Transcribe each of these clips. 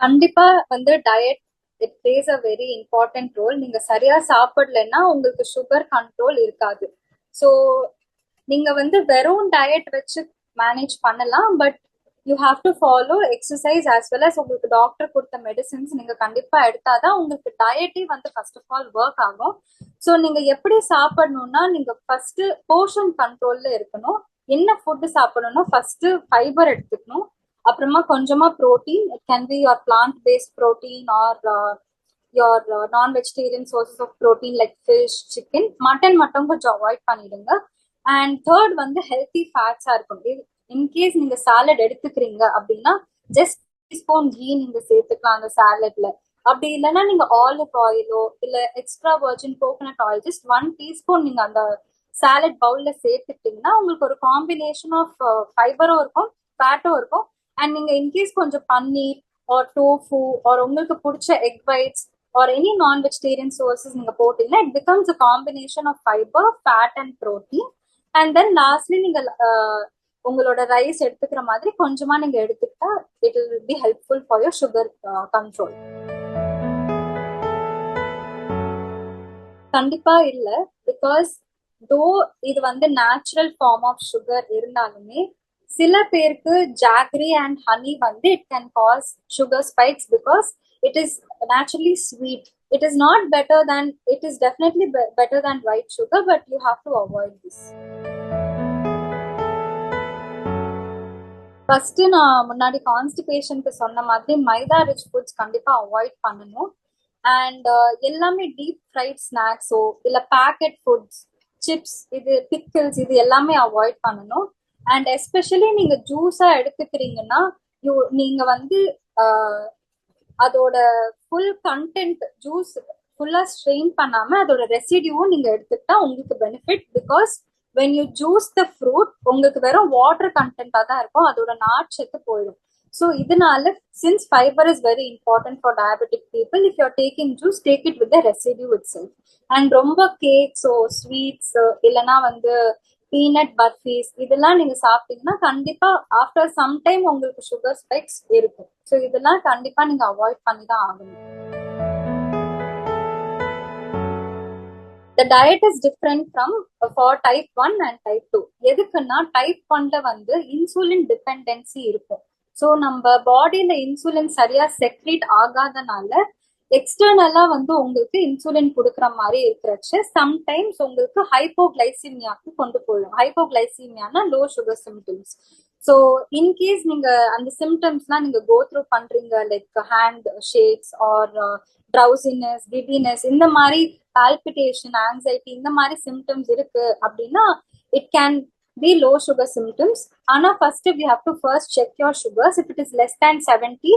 கண்டிப்பா வந்து diet it plays a very important role நீங்க சரியா சாப்பிடலன்னா உங்களுக்கு சுகர் கண்ட்ரோல் இருக்காது. ஸோ நீங்க வந்து வெறும் டயட் வச்சு மேனேஜ் பண்ணலாம் but you have to follow exercise as well as உங்களுக்கு டாக்டர் கொடுத்த மெடிசின்ஸ் நீங்க கண்டிப்பா எடுத்தாதான் உங்களுக்கு டயட்டே வந்து ஃபர்ஸ்ட் ஆஃப் ஆல் ஒர்க் ஆகும். ஸோ நீங்க எப்படி சாப்பிடணும்னா நீங்க ஃபர்ஸ்ட் போர்ஷன் கண்ட்ரோல்ல இருக்கணும். என்ன ஃபுட்டு சாப்பிடணும்னா ஃபர்ஸ்ட் ஃபைபர் எடுத்துக்கணும். அப்புறமா கொஞ்சமா protein it can be your plant based protein or your non vegetarian sources of protein like fish chicken mutton மட்டும் கொஞ்சம் அவாய்ட் பண்ணிடுங்க. அண்ட் தேர்ட் வந்து ஹெல்த்தி ஃபேட்ஸா இருக்கும் இன்கேஸ் நீங்க சாலட் எடுத்துக்கிறீங்க அப்படின்னா ஜஸ்ட் டீஸ்பூன் கீ நீங்க சேர்த்துக்கலாம் அந்த சாலட்ல அப்படி இல்லைன்னா நீங்க ஆலிவ் ஆயிலோ இல்ல extra virgin coconut oil just one teaspoon நீங்க அந்த சாலட் பவுல்ல சேர்த்துட்டீங்கன்னா உங்களுக்கு ஒரு காம்பினேஷன் ஆஃப் ஃபைபரும் இருக்கும் ஃபேட்டும் இருக்கும். அண்ட் நீங்க இன்கேஸ் கொஞ்சம் பன்னீர் ஆர் டோஃபு ஆர் உங்களுக்கு பிடிச்ச egg whites or any non vegetarian sources நீங்க போட்டீங்கன்னா it becomes a combination of fibre fat and protein and then lastly நீங்க uh, உங்களோட ரைஸ் எடுத்துக்கிற மாதிரி கொஞ்சமா நீங்க எடுத்துக்கிட்டா it will be helpful for your sugar control கண்டிப்பா இல்ல. பிகாஸ் தோ இது வந்து நேச்சுரல் ஃபார்ம் ஆஃப் சுகர் இருந்தாலுமே சில பேருக்கு ஜாக்ரி அண்ட் ஹனி வந்து it can cause sugar spikes because it is naturally sweet it is not better than it is definitely better than white sugar but you have to avoid this first நான் முன்னாடி கான்ஸ்டிபேஷனுக்கு சொன்ன மாதிரி maida rich foods கண்டிப்பா avoid பண்ணணும். And எல்லாமே deep fried ஸ்நாக்ஸோ இல்ல பேக்கெட் ஃபுட்ஸ் சிப்ஸ் இது பிக்கிள்ஸ் இது எல்லாமே அவாய்ட் பண்ணணும். அண்ட் எஸ்பெஷலி நீங்க ஜூஸா எடுத்துக்கிறீங்கன்னா யூ நீங்க வந்து அதோட ஃபுல் கண்டென்ட் ஜூஸ் ஃபுல்லா ஸ்ட்ரெயின் பண்ணாம அதோட ரெசிடியூவும் நீங்க எடுத்துக்கிட்டா உங்களுக்கு benefit because when you juice the fruit உங்களுக்கு வெறும் வாட்டர் கண்டென்ட்டா தான் இருக்கும் அதோட நாட்சத்து போயிடும். ஸோ இதனால since fibre is very important for diabetic people if you're taking juice take it with residue itself and ரொம்ப கேக்ஸோ ஸ்வீட்ஸ் இல்லைன்னா வந்து பீனட் பர்ஃபீஸ் இதெல்லாம் நீங்க சாப்பிட்டீங்கன்னா கண்டிப்பா ஆஃப்டர் சம் டைம் உங்களுக்கு சுகர் ஸ்பைக்ஸ் இருக்கும். ஸோ இதெல்லாம் கண்டிப்பா நீங்க அவாய்ட் பண்ணி தான் ஆகணும். The diet is different from for type one and type two எதுக்குன்னா டைப் ஒன்ல வந்து இன்சுலின் டிபெண்டன்சி இருக்கும். ஸோ நம்ம பாடியில இன்சுலின் சரியா செக்ரேட் ஆகாதனால எக்ஸ்டர்னலா வந்து உங்களுக்கு இன்சுலின் கொடுக்குற மாதிரி இருக்கிறச்சு. சம்டைம்ஸ் உங்களுக்கு ஹைப்போகிளைசிமியாக்கு கொண்டு போயிடும். ஹைப்போகிளைசிமியானா low sugar symptoms so in case நீங்க அந்த சிம்டம்ஸ்லாம் நீங்க கோ த்ரூ பண்றீங்க like hand shakes or drowsiness giddiness இந்த மாதிரி பால்பிட்டேஷன் ஆங்ஸைட்டி இந்த மாதிரி சிம்டம்ஸ் இருக்கு அப்படின்னா it can be low sugar symptoms ஆனா first we have to first check your sugars if it is less than seventy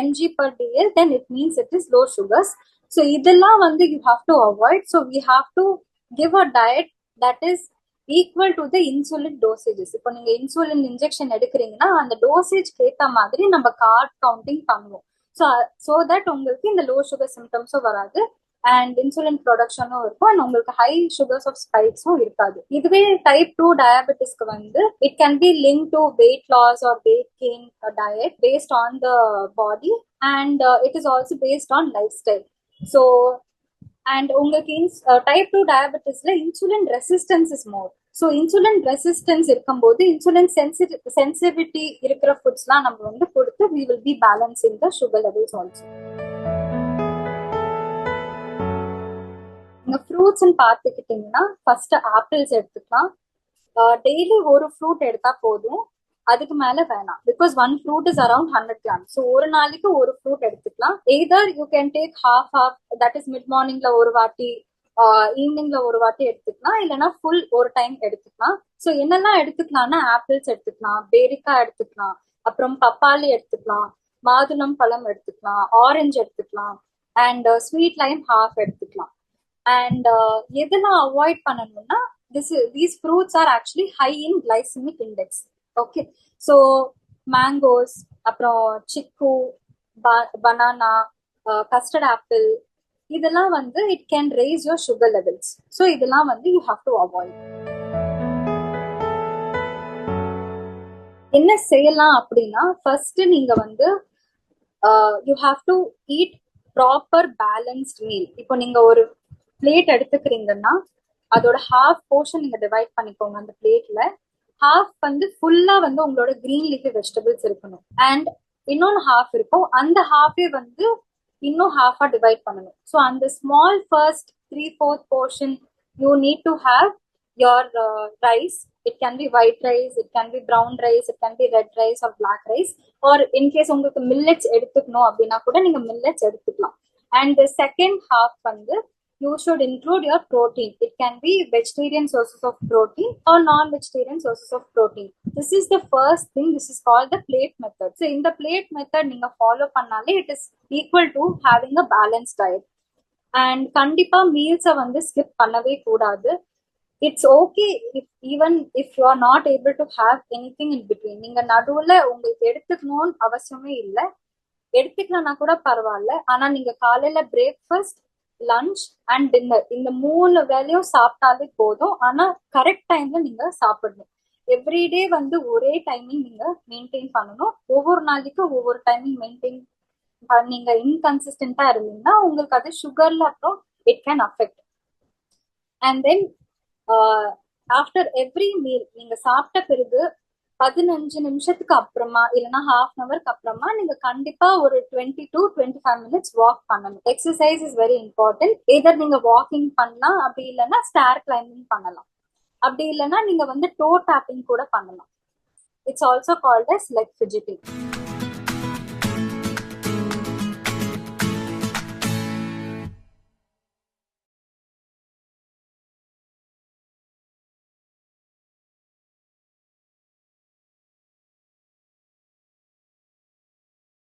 mg per dl then it means it is low sugars so இதெல்லாம் வந்து you have to avoid so we have to give a diet that is equal to the insulin dosages இப்போ நீங்க insulin injection எடுக்கிறீங்கன்னா அந்த dosage ஏற்ற மாதிரி நம்ம carb counting பண்ணுவோம். ஸோ ஸோ தட் உங்களுக்கு இந்த லோ சுகர் சிம்டம்ஸும் வராது. அண்ட் இன்சுலின் ப்ரொடக்ஷனும் இருக்கும். அண்ட் உங்களுக்கு ஹை சுகர்ஸ் ஆஃப் ஸ்பைக்ஸும் இருக்காது. இதுவே டைப் டூ டயபெட்டிஸ்க்கு வந்து it can be link to weight loss or weight gain diet based on the body and it is also based on lifestyle so and உங்களுக்கு இன்ஸ் type two டயபெட்டிஸ்ல insulin resistance is more so insulin resistance இருக்கும்போது insulin சென்சிட்டி sensitivity இருக்கிற ஃபுட்ஸ்லாம் நம்ம வந்து கொடுத்து we will be balancing the sugar levels also நீங்க ஃப்ரூட்ஸ்ன்னு பார்த்துக்கிட்டீங்கன்னா ஃபர்ஸ்ட் ஆப்பிள்ஸ் எடுத்துக்கலாம். டெய்லி ஒரு ஃப்ரூட் எடுத்தா போதும். அதுக்கு மேல வேணாம். Because one fruit is around hundred gram so ஒரு நாளைக்கு ஒரு ஃப்ரூட் எடுத்துக்கலாம். Either you can take half half that is mid மார்னிங்ல ஒரு வாட்டி ஈவினிங்ல ஒரு வாட்டி எடுத்துக்கலாம். இல்லைன்னா ஃபுல் ஒரு டைம் எடுத்துக்கலாம். ஸோ என்னெல்லாம் எடுத்துக்கலாம்னா ஆப்பிள்ஸ் எடுத்துக்கலாம் பேரிக்காய் எடுத்துக்கலாம் அப்புறம் பப்பாளி எடுத்துக்கலாம் மாதுளம் பழம் எடுத்துக்கலாம் ஆரஞ்சு எடுத்துக்கலாம் அண்ட் ஸ்வீட் லைம் ஹாஃப் எடுத்துக்கலாம். அண்ட் எதெல்லாம் அவாய்ட் பண்ணணும்னா this these fruits are actually high in glycemic index okay so mangoes அப்புறம் சிக்கு பனானா கஸ்டர்ட் ஆப்பிள் இதெல்லாம் வந்து it can raise your sugar levels so இதெல்லாம் வந்து யூ ஹாவ் டு அவாய்ட் என்ன செய்யலாம் அப்படின்னா ஃபர்ஸ்ட் நீங்க வந்து you have to eat proper balanced meal இப்போ நீங்க ஒரு பிளேட் எடுத்துக்கிறீங்கன்னா அதோட ஹாஃப் போர்ஷன் நீங்க டிவைட் பண்ணிக்கோங்க அந்த பிளேட்ல ஹாஃப் வந்து ஃபுல்லா வந்து உங்களோட கிரீன் லீஃபி வெஜிடபிள்ஸ் இருக்கணும். அண்ட் இன்னொன்று ஹாஃப் இருக்கும். அந்த ஹாஃபே வந்து இன்னும் ஹாஃபா டிவைட் பண்ணணும். ஸோ அந்த small first three fourth portion you need to have your rice it can be white rice it can be brown rice it can be red rice or black rice or in case உங்களுக்கு millets எடுத்துக்கணும் அப்படின்னா கூட நீங்க millets எடுத்துக்கலாம். And second half வந்து you should include your protein. It can be vegetarian sources of protein or non-vegetarian sources of protein. This is the first thing. This is called the plate method. So in the plate method, நீங்க follow பண்ணாலே it is equal to having a balanced diet. And கண்டிப்பா மீல்ஸை வந்து skip பண்ணவே கூடாது it's okay if even if you are not able to have anything in between நீங்க நடுவுல உங்களுக்கு எடுத்துக்கணும்னு அவசியமே இல்லை எடுத்துக்கலன்னா கூட பரவாயில்ல ஆனா நீங்க காலையில பிரேக்ஃபாஸ்ட் லஞ்ச் அண்ட் டின்னர் இந்த மூணு வேலையும் சாப்பிட்டாலே போதும். ஆனா கரெக்ட் டைம்ல நீங்க சாப்பிடணும். எவ்ரிடே வந்து ஒரே டைமிங் நீங்க மெயின்டைன் பண்ணணும். ஒவ்வொரு நாளைக்கு ஒவ்வொரு டைமிங் மெயின்டைன் நீங்க இன்கன்சிஸ்டன்டா இருந்தீங்கன்னா உங்களுக்கு அது சுகர்ல அப்புறம் it can affect and then after every meal நீங்க சாப்பிட்ட பிறகு பதினஞ்சு நிமிஷத்துக்கு அப்புறமா இல்லைன்னா ஹாஃப் அன் அவருக்கு அப்புறமா நீங்க கண்டிப்பா ஒரு twenty to twenty five minutes walk பண்ணணும். Exercise is very important either நீங்க வாக்கிங் பண்ணலாம் அப்படி இல்லைன்னா ஸ்டார் கிளைம்பிங் பண்ணலாம். அப்படி இல்லைன்னா நீங்க வந்து டோ டேப்பிங் கூட பண்ணலாம். It's also called as leg fidgeting